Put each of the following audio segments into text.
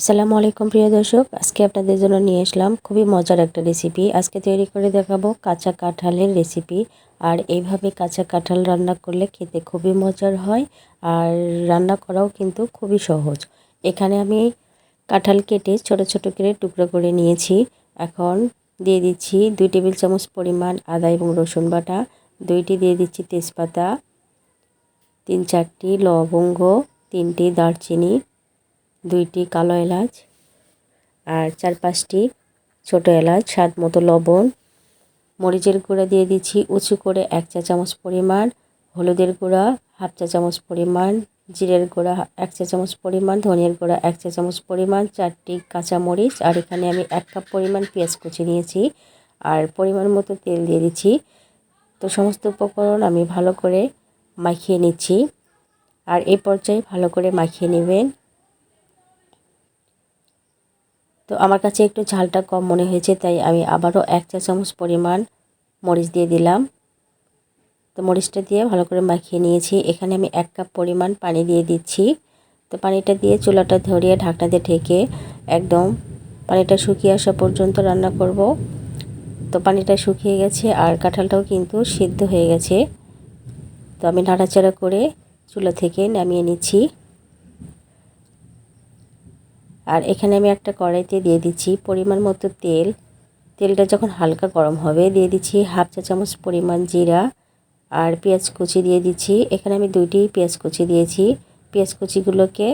আসসালামু আলাইকুম, প্রিয় দর্শক। আজকে আপনাদের জন্য নিয়ে আসলাম খুবই মজার একটা রেসিপি আজকে তৈরি করে দেখাবো কাঁচা কাঁঠালের রেসিপি আর এইভাবে কাঁচা কাঁঠাল রান্না করলে খেতে খুবই মজার হয় আর রান্না করাও কিন্তু খুবই সহজ। এখানে আমি কাঁঠাল কেটে ছোট ছোট করে টুকরো করে নিয়েছি। এখন দিয়ে দিচ্ছি দুই টেবিল চামচ পরিমাণ আদা এবং রসুন বাটা, দুইটি দিয়ে দিচ্ছি তেজপাতা, তিন চারটি লবঙ্গ, তিনটি দারচিনি দুইটি কালো এলাচ আর চার পাঁচটি ছোটো এলাচ, স্বাদ মতো লবণ। মরিচের গুঁড়া দিয়ে দিচ্ছি উঁচু করে এক চা চামচ পরিমাণ। হলুদের গুঁড়া হাফ চা চামচ পরিমাণ। জিরের গুঁড়া এক চা চামচ পরিমাণ। ধনিয়ার গুঁড়া এক চা চামচ পরিমাণ। চারটি কাঁচা মরিচ আর এখানে আমি এক কাপ পরিমাণ পেঁয়াজ কুচি নিয়েছি। আর পরিমাণ মতো তেল দিয়ে দিচ্ছি। তো সমস্ত উপকরণ আমি ভালো করে মাখিয়ে নিচ্ছি। আর এই পর্যায়ে ভালো করে মাখিয়ে নেবেন। তো আমার কাছে একটু ঝালটা কম মনে হয়েছে, তাই আমি আবারও এক চা চামচ পরিমাণ মরিচ দিয়ে দিলাম। তো মরিচটা দিয়ে ভালো করে মাখিয়ে নিয়েছি। এখানে আমি এক কাপ পরিমাণ পানি দিয়ে দিচ্ছি। তো পানিটা দিয়ে চুলাটা ধরিয়ে ঢাকনা দিয়ে ঢেকে একদম পানিটা শুকিয়ে আসা পর্যন্ত রান্না করব। তো পানিটা শুকিয়ে গেছে আর কাঁঠালটাও কিন্তু সিদ্ধ হয়ে গেছে। তো আমি নাড়াচাড়া করে চুলা থেকে নামিয়ে নিচ্ছি। আর এখানে আমি একটা কড়াইতে দিয়ে দিচ্ছি পরিমাণ মতো তেল। তেলটা যখন হালকা গরম হবে, দিয়ে দিচ্ছি হাফ চা চামচ পরিমাণ জিরা আর পেঁয়াজ কুচি দিয়ে দিচ্ছি। এখানে আমি দুইটি পেঁয়াজ কুচি দিয়েছি। পেঁয়াজ কুচিগুলোকে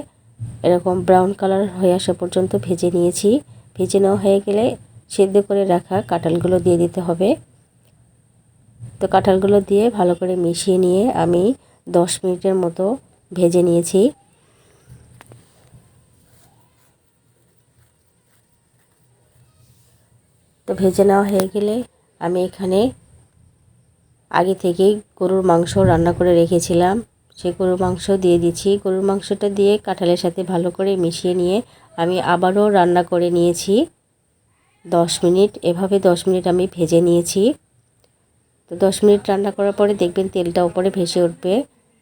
এরকম ব্রাউন কালার হয়ে আসা পর্যন্ত ভেজে নিয়েছি। ভেজে নেওয়া হয়ে গেলে সেদ্ধ করে রাখা কাঁঠালগুলো দিয়ে দিতে হবে। তো কাঁঠালগুলো দিয়ে ভালো করে মিশিয়ে নিয়ে আমি দশ মিনিটের মতো ভেজে নিয়েছি। তো ভেজে নেওয়া হয়ে গেলে আমি এখানে আগে থেকেই গরুর মাংস রান্না করে রেখেছিলাম। সেই গরুর মাংস দিয়ে দিচ্ছি। গরুর মাংসটা দিয়ে কাঁঠালের সাথে ভালো করে মিশিয়ে নিয়ে আমি আবারও রান্না করে নিয়েছি। দশ মিনিট, এভাবে দশ মিনিট আমি ভেজে নিয়েছি। তো দশ মিনিট রান্না করার পরে দেখবেন তেলটা উপরে ভেসে উঠবে।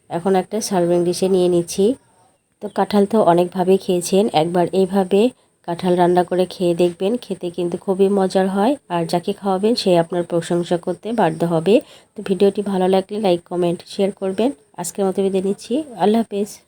এখন একটা সার্ভিং ডিশে নিয়ে নিচ্ছি। তো কাঁঠাল তো অনেকভাবেই খেয়েছেন। একবার এইভাবে কাঁঠাল রান্না করে খেয়ে দেখবেন, খেতে কিন্তু খুবই মজার হয়। আর যাকে খাওয়াবেন, সে আপনার প্রশংসা করতে বাধ্য হবে। তো ভিডিওটি ভালো লাগলে লাইক, কমেন্ট, শেয়ার করবেন। আজকের মতো বিদায় নিচ্ছি। আল্লাহ হাফেজ।